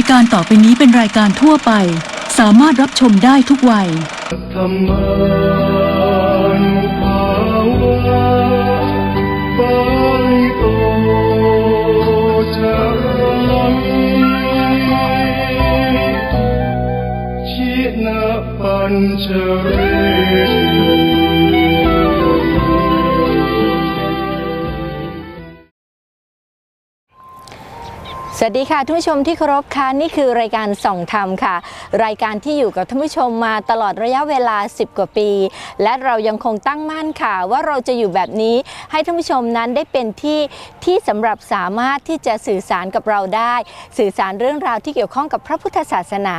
ายการต่อไปนี้เป็นรายการทั่วไป สามารถรับชมได้ทุกวัย ธรรมันภาวะปาลิโตจะลังชินะปัญจเร สวัสดีค่ะท่านผู้ชมที่เคารพค่ะนี่คือรายการส่องธรรมค่ะ รายการที่อยู่กับท่านผู้ชมมาตลอดระยะเวลา 10 กว่าปี และเรายังคงตั้งมั่นค่ะ ว่าเราจะอยู่แบบนี้ให้ท่านผู้ชมนั้นได้เป็นที่ที่สำหรับสามารถที่จะสื่อสารกับเราได้ สื่อสารเรื่องราวที่เกี่ยวข้องกับพระพุทธศาสนา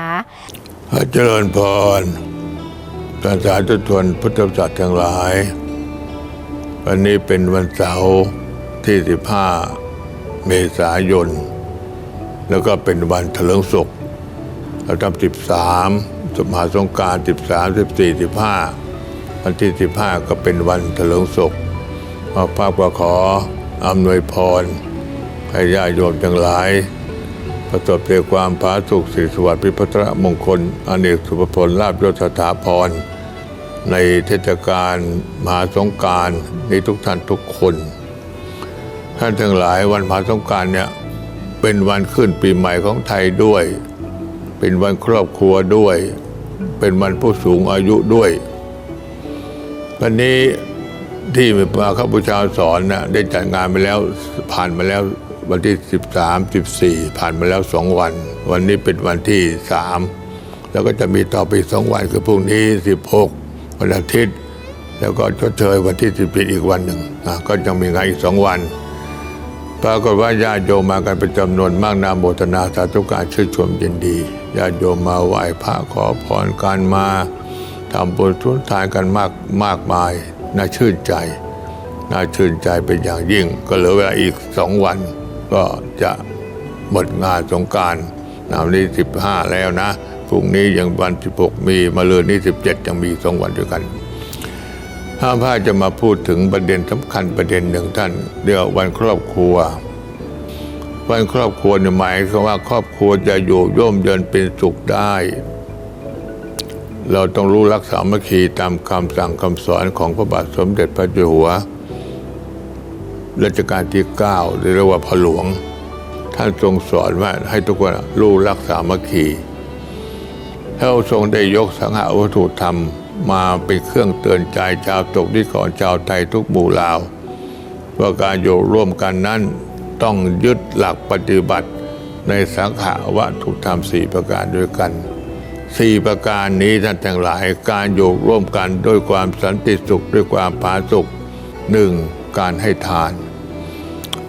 พระเจริญพรท่านสาธุชนพุทธศาสนิกทั้งหลาย วันนี้เป็นวันเสาร์ที่ 15 เมษายน แล้วก็เป็นวันเถลิงศกเราทำ13สามมหาสงการสิบสาร13 14 15วันที่15ก็เป็นวันเถลิงศกพระภาพก็ขออำนวยพรให้ญาติโยมทั้งหลาย ประสบแต่ความผาสุกสิริสวัสดิ์พิพัฒนมงคลอเนกสุภพลลาบยศสถาพร ในเทศกาลมหาสงการในทุกท่านทุกคน ท่านทั้งหลายวันมหาสงการเนี่ย เป็นวันขึ้นปีใหม่ของไทยด้วย เป็นวันครอบครัวด้วย เป็นวันผู้สูงอายุด้วยวันนี้ที่มาข้าพุทธเจ้าสอนนะได้จัดงานไปแล้วผ่านมาแล้ววันที่ 13 14 ผ่านมาแล้วสองวัน วันนี้เป็นวันที่3แล้วก็จะมีต่อไปสองวันคือพรุ่งนี้ 16 วันอาทิตย์ แล้วก็ชดเชยวันที่ 17 อีกวันหนึ่งก็ยังมีงานอีกสองวัน ปรากฏว่าญาติโยมมากันเป็นจำนวนมากนาโมทนาสาธุการชื่นชมยินดีญาติโยมมาไหว้พระขอพรการมาทำบุญทุนทานกันมากมากมายน่าชื่นใจน่าชื่นใจเป็นอย่างยิ่ง ก็เหลือเวลาอีกสองวัน ก็จะหมดงานสงการนำนี้สิบห้าแล้วนะพรุ่งนี้ยังวันสิบหกมีมาเลยนี่สิบเจ็ดยังมีสองวันด้วยกัน ห้าพลาจะมาพูดถึงประเด็นสำคัญประเด็นหนึ่งท่านเรียกวันครอบครัว วันครอบครัวเนี่ยหมายความว่าครอบครัวจะอยู่ร่วมเย็นเป็นสุขได้ เราต้องรู้รักษามัคคีตามคำสั่งคำสอนของพระบาทสมเด็จพระเจ้าอยู่หัวรัชกาลที่เก้าหรือเรียกว่าพระหลวง ท่านทรงสอนว่าให้ทุกคนรู้รักษามัคคีพระองค์ทรงได้ยกสังหาวัตถุธรรม มาเป็นเครื่องเตือนใจชาวตกที่ก่อนชาวไทยทุกหมู่เหล่าว่าการอยู่ร่วมกันนั้นต้องยึดหลักปฏิบัติในสังขาวัตถุธรรมสี่ประการด้วยกันสี่ประการนี้ท่านทั้งหลายการอยู่ร่วมกันด้วยความสันติสุขด้วยความผาสุกหนึ่งการให้ทาน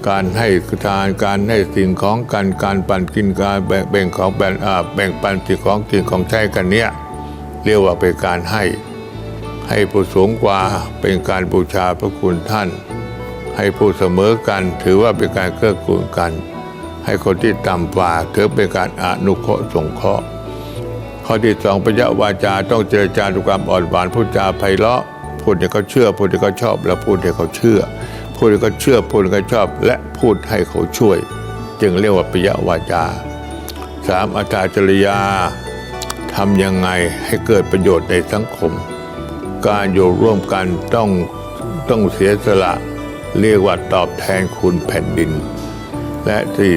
การให้ทานการให้สิ่งของกันการปันกินการแบ่งของแบ่งแบ่งปันสิ่งของกินของใช้กันเนี้ย เรียกว่าเป็นการให้ ให้ผู้สูงกว่าเป็นการบูชาพระคุณท่าน ให้ผู้เสมอกันถือว่าเป็นการเกื้อกูลกัน ให้คนที่ต่ำกว่าถือเป็นการอนุเคราะห์สงเคราะห์ข้อที่สองปัญญาวาจาต้องเจรจาด้วยความอ่อนหวานพูดจาไพเราะพูดให้เขาเชื่อพูดให้เขาชอบ และพูดให้เขาเชื่อ พูดให้เขาเชื่อพูดให้เขาชอบ และพูดให้เขาช่วย จึงเรียกว่าปิยวาจาสามอัตตาจริยา ทำยังไงให้เกิดประโยชน์ในสังคม การอยู่ร่วมกันต้องต้องเสียสละเรียกว่าตอบแทนคุณแผ่นดิน และที่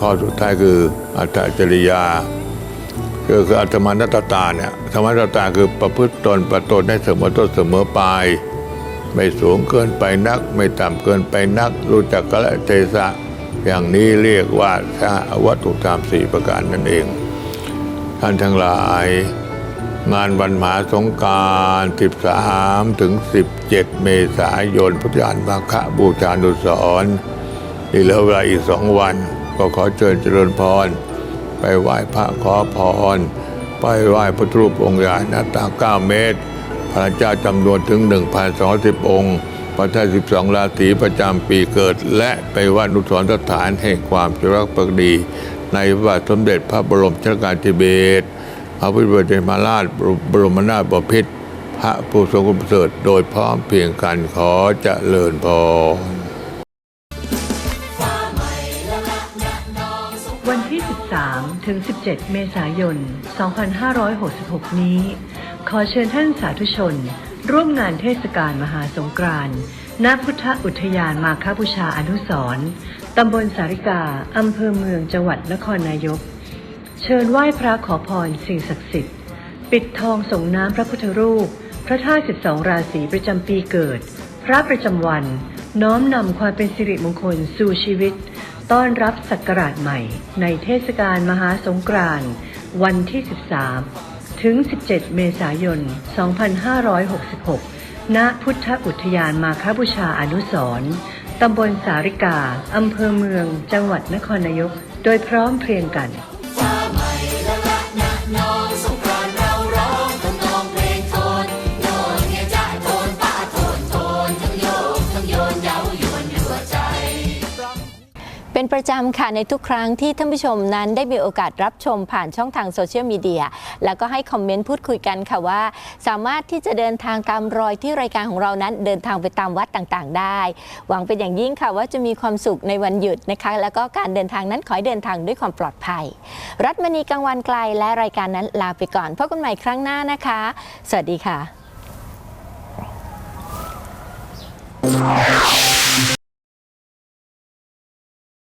ข้อสุดท้ายคืออัตตาจริยาก็คืออัตมานัตตาเนี่ยธรรมนัตตาคือประพฤติตนประตนให้เสมอต้นเสมอปลายไม่สูงเกินไปนัก ไม่ต่ำเกินไปนัก รู้จักกะละเทศะอย่างนี้เรียกว่าวัตถุธรรมสี่ประการนั่นเอง ท่านทั้งหลาย งานวันมหาสงกราร13 ถึง 17 เมษายนพุทธานมาฆบูชานุสรณ์นี่เหลือเวลาอีกสองวัน ก็ขอเชิญเจริญพร ไปไหว้พระขอพร ไปไหว้พระรูปองค์ใหญ่หน้าตา 9 เมตร พระเจ้าจำนวนถึง 1,210 องค์พระท่าน12 ราศีประจำปีเกิด และไปไหว้อนุสรสถานแห่งความจรักภักดี ในพระบาทสมเด็จพระบรมชนกาธิเบศรพระพุทธบรมราชบรมนาถบพิตรพระผู้ทรงคุณประเสริฐโดยพร้อมเพียงกันขอจเจริญพรวันที่ 13 ถึง 17 เมษายน 2566 นี้ ขอเชิญท่านสาธุชน ร่วมงานเทศกาลมหาสงกรานต์ณพุทธอุทยานมาคบูชาอนุสรณ์ ตำบลสาริกา อำเภอเมือง จังหวัดนครนายก เชิญไหว้พระขอพรสิ่งศักดิ์สิทธิ์ ปิดทองส่งน้ำพระพุทธรูป พระธาตุ12 ราศีประจำปีเกิด พระประจำวัน น้อมนำความเป็นสิริมงคลสู่ชีวิต ต้อนรับศักราชใหม่ ในเทศกาลมหาสงกรานต์วันที่ 13 ถึง 17 เมษายน 2566 ณ พุทธอุทยานมาคบูชาอนุสรณ์ ตำบลสาริกา อำเภอเมือง จังหวัดนครนายก โดยพร้อมเพรียงกัน ประจำค่ะในทุกครั้งที่ท่านผู้ชมนั้นได้มีโอกาสรับชมผ่านช่องทางโซเชียลมีเดียแล้วก็ให้คอมเมนต์พูดคุยกันค่ะว่า สามารถที่จะเดินทางตามรอยที่รายการของเรานั้นเดินทางไปตามวัดต่างๆ ได้ หวังเป็นอย่างยิ่งค่ะว่าจะมีความสุขในวันหยุดนะคะ แล้วก็การเดินทางนั้นขอให้เดินทางด้วยความปลอดภัย รัฐมณีกลางวันไกลและรายการนั้นลาไปก่อนพบกันใหม่ครั้งหน้านะคะ สวัสดีค่ะ